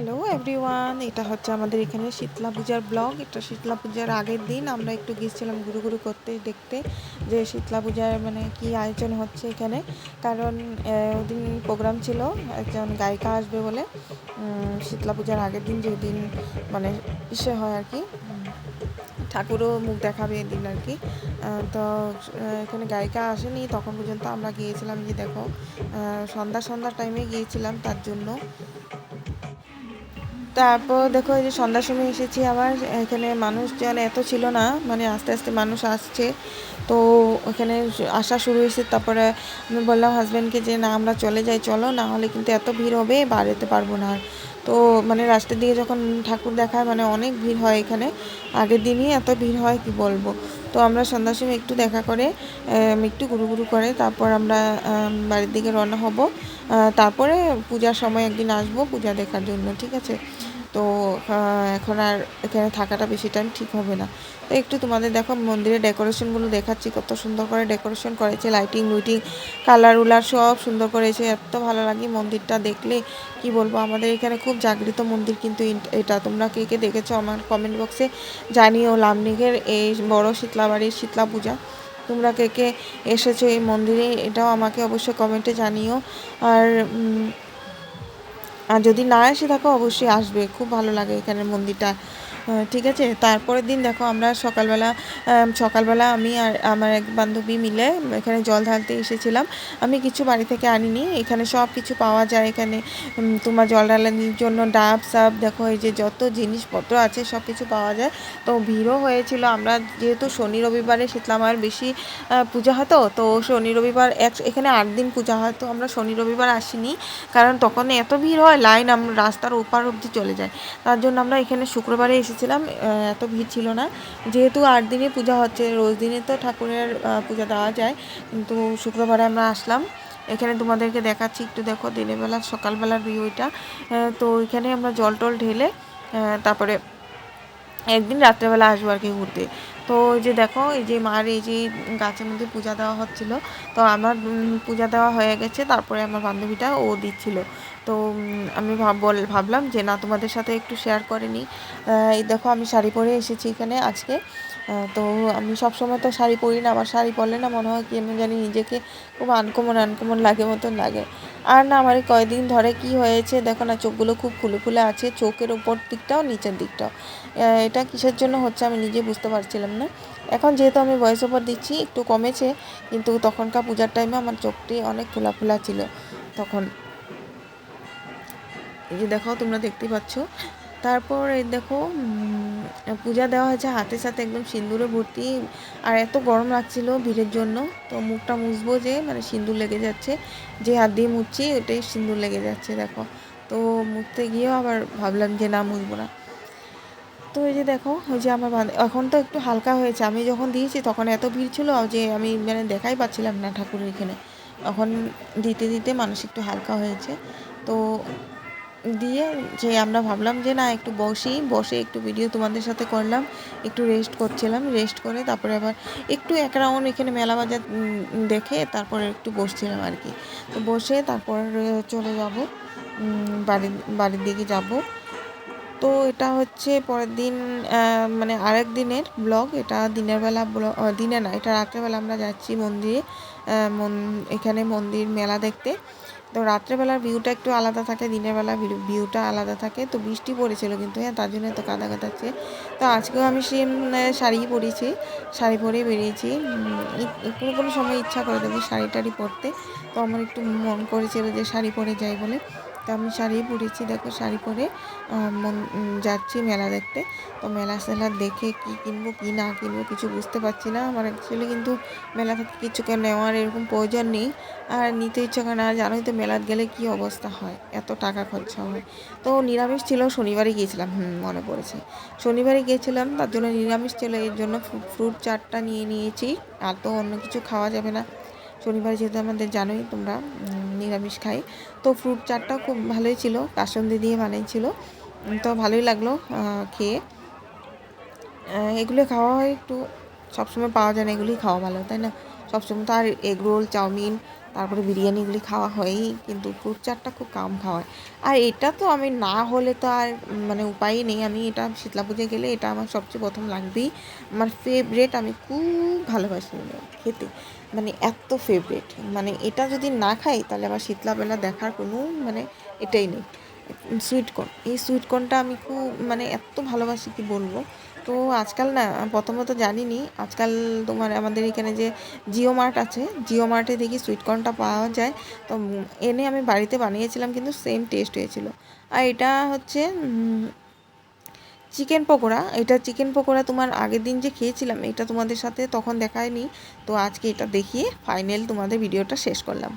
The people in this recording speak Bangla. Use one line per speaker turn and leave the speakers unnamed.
হ্যালো এভরিওয়ান এটা হচ্ছে আমাদের এখানে শীতলা পূজার ব্লগ। এটা শীতলা পূজার আগের দিন। আমরা একটু গিয়েছিলাম ঘুরু ঘুরু করতে, দেখতে যে শীতলা পূজার মানে কি আয়োজন হচ্ছে এখানে। কারণ ওদিন প্রোগ্রাম ছিল, একজন গায়িকা আসবে বলে। শীতলা পূজার আগের দিন যেদিন মানে ইসে হয় আর কি। ঠাকুরও মুখ দেখাবে এদিন আর কি। তো এখানে গায়িকা আসেনি। তখন পর্যন্ত আমরা গিয়েছিলাম যে দেখো সন্ধ্যা সন্ধ্যার টাইমে গিয়েছিলাম তার জন্য। তারপর দেখো এই যে সন্ধ্যার সময় এসেছি আবার, এখানে মানুষজন এত ছিল না মানে আস্তে আস্তে মানুষ আসছে। তো ওখানে আসা শুরু হয়েছে, তারপরে আমি বললাম হাজব্যান্ডকে যে, না, আমরা চলে যাই, চলো, না হলে কিন্তু এত ভিড় হবে, বাড়াতে পারব না আর। তো মানে রাস্তার দিকে যখন ঠাকুর দেখায় মানে অনেক ভিড় হয় এখানে। আগের দিনই এত ভিড় হয়, কি বলব? তো আমরা সন্ধ্যার সময় একটু দেখা করে একটু গুরু গুরু করে, তারপর আমরা বাড়ির দিকে রওনা হব। তারপরে পূজার সময় একদিন আসব, পূজা দেখার জন্য, ঠিক আছে? তো এখন আর এখানে থাকাটা বেশি টাইম ঠিক হবে না। তো একটু তোমাদের দেখো, মন্দিরের ডেকোরেশনগুলো দেখাচ্ছি, কত সুন্দর করে ডেকোরেশন করেছে লাইটিং লুইটিং কালার উলার সব সুন্দর করেছে, এত ভালো লাগে মন্দিরটা দেখলে। কি বলব, আমাদের এখানে খুব জাগৃত মন্দির কিন্তু এটা। তোমরা কে কে দেখেছ আমার কমেন্ট বক্সে জানিও। লামনিঘের এই বড় শীতলাবাড়ির শীতলা পূজা। তোমরা কে কে এসেছ এই মন্দিরে, এটাও আমাকে অবশ্যই কমেন্টে জানিও। আর আর যদি না এসে থাকো অবশ্যই আসবে। খুব ভালো লাগে এখানের মন্দিরটা। ঠিক আছে? তারপরের দিন দেখো আমরা সকালবেলা সকালবেলা আমি আর আমার এক বান্ধবী মিলে এখানে জল ঢালতে এসেছিলাম। আমি কিছু বাড়ি থেকে আনিনি, এখানে সব কিছু পাওয়া যায় এখানে। তোমার জল ঢালানির জন্য ডাব, সাব, দেখো এই যে যত জিনিসপত্র আছে সব কিছু পাওয়া যায়। তো ভিড়ও হয়েছিল, আমরা যেহেতু শনি রবিবারে শীতলা মায়ের বেশি পূজা হতো তো শনি রবিবার এক, এখানে আট দিন পূজা হয়, তো আমরা শনি রবিবার আসিনি। কারণ তখন এত ভিড় হয়, লাইন আমরা রাস্তার ওপার অবধি চলে যায়। তার জন্য আমরা এখানে শুক্রবারে এসেছিলাম এত ভিড় ছিল না। যেহেতু আট দিনে পূজা হচ্ছে, রোজ দিনে তো ঠাকুরের পূজা দেওয়া যায়, কিন্তু শুক্রবারে আমরা আসলাম। এখানে তোমাদেরকে দেখাচ্ছি, একটু দেখো, দিনের বেলা, সকালবেলার ভিউটা তো এখানে আমরা জল টল ঢেলে তারপরে একদিন রাত্রেবেলা আসব আর কি ঘুরতে। তো যে দেখো, এই যে মার এই যে গাছের মধ্যে পূজা দেওয়া হচ্ছিল, তো আমার পূজা দেওয়া হয়ে গেছে, তারপরে আমার বান্ধবীটা ও দিচ্ছিল। তো আমি বল, ভাবলাম যে না, তোমাদের সাথে একটু শেয়ার করে নিই। এই দেখো, আমি শাড়ি পরে এসেছি এখানে আজকে। তো আমি সবসময় তো শাড়ি পরি না, আমার শাড়ি পরলে না মনে হয় কেমন জানি নিজেকে খুব আনকমন আনকমন লাগে মতন লাগে। আর না, আমার এই কয়দিন ধরে কি হয়েছে, দেখো না, চোখগুলো খুব ফুলে ফুলে আছে, চোখের ওপর দিকটাও নিচের দিকটাও। এটা কিসের জন্য হচ্ছে আমি নিজে বুঝতে পারছিলাম না। এখন যেহেতু আমি ভয়েস ওভার দিচ্ছি, একটু কমেছে, কিন্তু তখনকার পূজার টাইমে আমার চোখটি অনেক ফোলা ফোলা ছিল, তখন। এই যে দেখো, তোমরা দেখতে পাচ্ছ। তারপর এই দেখো পূজা দেওয়া হয়েছে হাতের সাথে একদম সিঁদুরে ভর্তি। আর এত গরম লাগছিল ভিড়ের জন্য। তো মুখটা মুছবো যে মানে সিঁদুর লেগে যাচ্ছে। যে হাত দিয়ে মুছছি ওটাই সিঁদুর লেগে যাচ্ছে, দেখো। তো মুছতে গিয়েও আবার ভাবলাম যে না, মুছবো না। তো এই যে দেখো, ওই যে আমার এখন তো একটু হালকা হয়েছে। আমি যখন দিয়েছি, তখন এত ভিড় ছিল যে আমি মানে দেখাই পাচ্ছিলাম না ঠাকুরের এখানে। এখন দিতে দিতে মানুষ একটু হালকা হয়েছে। তো দিয়ে যে আমরা ভাবলাম যে না, একটু বসি, বসে একটু ভিডিও তোমাদের সাথে করলাম, একটু রেস্ট করছিলাম রেস্ট করে তারপরে আবার একটু এক রাউন্ড এখানে মেলা বাজার দেখে তারপরে একটু বসছিলাম আর কি। তো বসে তারপর চলে যাব বাড়ির বাড়ির দিকে যাব। তো এটা হচ্ছে পরের দিন মানে আরেক দিনের ব্লগ এটা দিনের বেলা দিনে না, এটা রাত্রেবেলা আমরা যাচ্ছি মন্দিরে মন- এখানে মন্দির মেলা দেখতে। তো রাত্রেবেলার ভিউটা একটু আলাদা থাকে, দিনের বেলা ভিউটা আলাদা থাকে। তো বৃষ্টি পড়েছিল কিন্তু হ্যাঁ তার জন্য তো কাদা কাদাচ্ছে তো আজকেও আমি সেম শাড়ি পরেছি। শাড়ি পরেই বেরিয়েছি। কোনো কোনো সময় ইচ্ছা করে দেবো শাড়ি টাড়ি পরতে। তো আমার একটু মন করেছিল যে শাড়ি পরে যাই বলে। তো আমি শাড়ি পরেছি, দেখো শাড়ি পরে যাচ্ছি মেলা দেখতে। তো মেলা সেলা দেখে কি কিনবো, কি না কিনবো কিছু বুঝতে পারছি না। আমার অ্যাকচুয়ালি কিন্তু মেলা থেকে কিছু নেওয়ার এরকম প্রয়োজন নেই। আর নিতে ইচ্ছা করে না জানোই তো মেলাত গেলে কি অবস্থা হয়, এত টাকা খরচা হয়। তো নিরামিষ ছিল শনিবারই গিয়েছিলাম, হুম, মনে পড়েছে। শনিবারই গিয়েছিলাম, তার জন্য নিরামিষ ছিল, এর জন্য ফ্রুট চাটটা নিয়ে নিয়েছি, আর তো অন্য কিছু খাওয়া যাবে না। শনিবার যেহেতু আমাদের, জানোই তোমরা নিরামিষ খাই। তো ফ্রুট চাটটা খুব ভালোই ছিল কাসন্দি দিয়ে বানিয়েছিল উম, তো ভালোই লাগল খেয়ে। এগুলো খাওয়া হয় একটু সবসময় পাওয়া যায় না এগুলোই খাওয়া ভালো তাই না? সবসময় তো আর এগ রোল চাউমিন তারপরে বিরিয়ানিগুলি খাওয়া হয়ই কিন্তু ফ্রুট চাটটা খুব কম খাওয়া হয়। আর এটা তো আমি না হলে তো আর মানে উপায়ই নেই। আমি এটা শীতলা পুজোয় গেলে এটা আমার সবচেয়ে প্রথম লাগবেই। আমার ফেভারেট আমি খুব ভালোবাসি খেতে। মানে এত ফেভারিট মানে এটা যদি না খাই, তাহলে আমার শীতলাবেলা দেখার কোনো মানে এটাই নেই। সুইটকর্ন এই সুইটকর্নটা আমি খুব মানে এত ভালোবাসি কি বলব? তো আজকাল না, প্রথমত জানিনি, আজকাল তোমার আমাদের এখানে যে জিও মার্ট আছে, জিও মার্টে দেখি সুইটকর্নটা পাওয়া যায়। তো এনে আমি বাড়িতে বানিয়েছিলাম, কিন্তু সেম টেস্ট হয়েছিল। আর এটা হচ্ছে চিকেন পকোড়া, এটা চিকেন পকোড়া তোমার আগের দিন যে খেয়েছিলাম, এটা তোমাদের সাথে তখন দেখায়নি। তো আজকে এটা দেখিয়ে ফাইনাল তোমাদের ভিডিওটা শেষ করলাম।